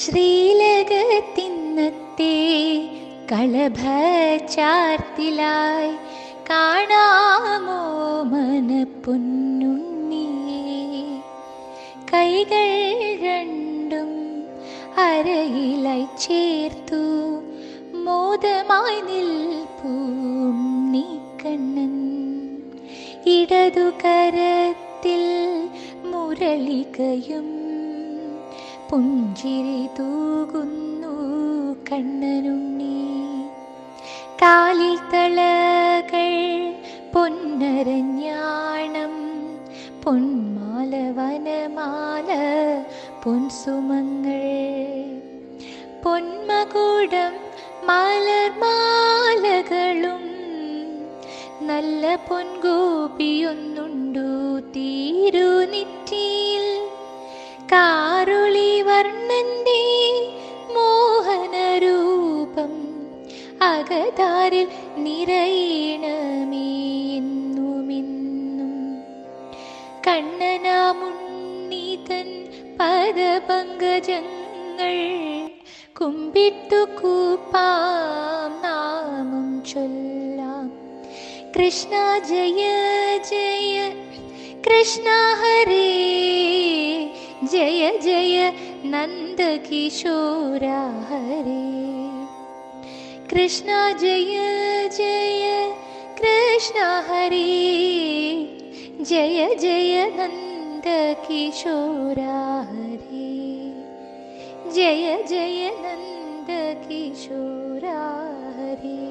ശ്രീലകത്തിന്നത്തെ കളഭ ചാർത്തിലായി കാണാമോ മനപ്പൊന്നുണ്ണിയെ? കൈകൾ രണ്ടും അരയിലായി ചേർത്തു. മോദമായി നിൽപ്പൂണ്ണിക്കണ്ണൻ ഇടതു കരത്തിൽ മുരളികയും പുഞ്ചിരി തൂകുന്നു കണ്ണനുണ്ണി. കാലിൽ തളകൾ പൊന്നരഞ്ഞാണം പൊന്മാല വനമാല പൊൻസുമങ്ങൾ. പൊന്മകൂടം മലർമാലകളും നല്ല പൊൻഗോപിയൊന്നുണ്ടു തീരുനിറ്റിയിൽ അകതാരിൽ നിറയണമേ എന്നുമെന്നും പദപങ്കജങ്ങൾ കുമ്പിട്ടു കൂപ്പാം നാമം ചൊല്ലാം. കൃഷ്ണ ജയ ജയ കൃഷ്ണ ഹരേ ജയ ജയ നന്ദകിശോര ഹരേ. कृष्ण जय जय कृष्ण हरि। जय जय नन्द किशोरा हरि। जय जय नन्द किशोरा हरि।